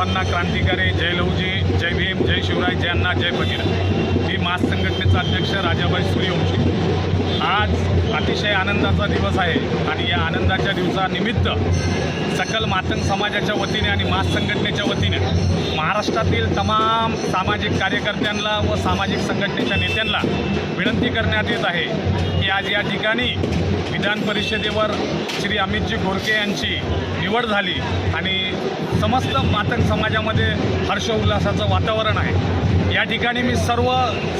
सर्वांना क्रांतिकारी जय लहुजी जय भीम जय शिवराय जय अण्णा जय फकीर. मी मास संघटनेचा अध्यक्ष राजाबाई सूर्यवंशी. आज अतिशय आनंदाचा दिवस आहे आणि या आनंदाच्या दिवसानिमित्त सकल मातंग समाजाच्या वतीने आणि मास संघटनेच्या वतीने महाराष्ट्रातील तमाम सामाजिक कार्यकर्त्यांना व सामाजिक संघटनेच्या नेत्यांना विनंती करण्यात येत आहे की आज या ठिकाणी विधान परिषदेवर श्री अमितजी गोरके यांची निवड झाली आणि समस्त मातंग समाजामध्ये हर्ष उल्हासाचं वातावरण आहे. या ठिकाणी मी सर्व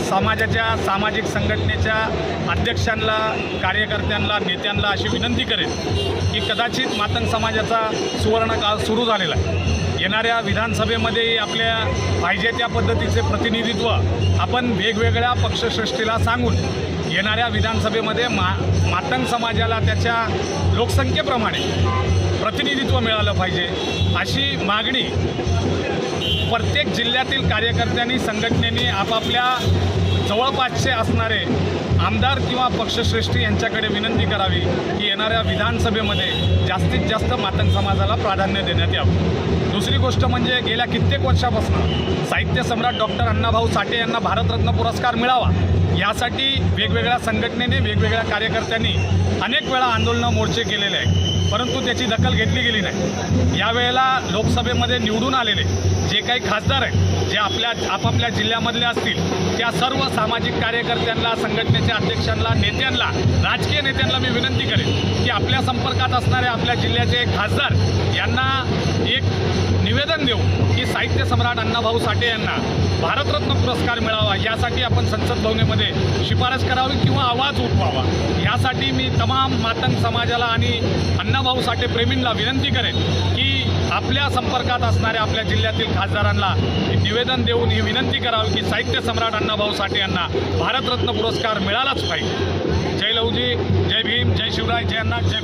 समाजाच्या सामाजिक संघटनेच्या अध्यक्षांना कार्यकर्त्यांना नेत्यांना अशी विनंती करेन की कदाचित मातंग समाजाचा सुवर्णकाळ सुरू झालेला आहे. येणाऱ्या विधानसभेमध्ये आपल्या पाहिजे त्या पद्धतीचे प्रतिनिधित्व आपण वेगवेगळ्या पक्षश्रेष्ठीला सांगून येणाऱ्या विधानसभेमध्ये मा मातंग समाजाला त्याच्या लोकसंख्येप्रमाणे प्रतिनिधित्व मिळालं पाहिजे अशी मागणी प्रत्येक जिल्ह्यातील कार्यकर्त्यांनी संघटनेने आपापल्या जवळपासचे असणारे आमदार किंवा पक्षश्रेष्ठी यांच्याकडे विनंती करावी की येणाऱ्या विधानसभेमध्ये जास्तीत जास्त मातंग समाजाला प्राधान्य देण्यात यावं. दुसरी गोष्ट म्हणजे गेल्या कित्येक वर्षापासून साहित्य सम्राट डॉक्टर अण्णाभाऊ साठे यांना भारतरत्न पुरस्कार मिळावा. यासाठी वेगवेगळ्या संघटनेने वेगवेगळ्या कार्यकर्त्यांनी अनेक वेळा आंदोलनं मोर्चे केलेले आहे परंतु त्याची दखल घेतली गेली नाही. यावेळेला लोकसभेमध्ये निवडून आलेले जे काही खासदार आहेत जे आपल्या आपापल्या जिल्ह्यामधले असतील त्या सर्व सामाजिक कार्यकर्त्यांना संघटनेच्या अध्यक्षांना नेत्यांना राजकीय नेत्यांना मी विनंती करेन की आपल्या संपर्कात असणारे आपल्या जिल्ह्याचे खासदार यांना एक निवेदन देऊ की साहित्य सम्राट अण्णाभाऊ साठे यांना भारतरत्न पुरस्कार मिळावा. यासाठी आपण संसद भवनेमध्ये शिफारस करावी किंवा आवाज उठवावा. यासाठी मी तमाम मातंग समाजाला आणि अण्णाभाऊ साठे प्रेमींना विनंती करेन की आपल्या संपर्कात असणाऱ्या आपल्या जिल्ह्यातील खासदारांना निवेदन देऊन ही विनंती करावी की साहित्य सम्राट अण्णाभाऊ साठे यांना भारतरत्न पुरस्कार मिळालाच पाहिजे. जय लहूजी जय भीम जय शिवराय जय अण्णा जय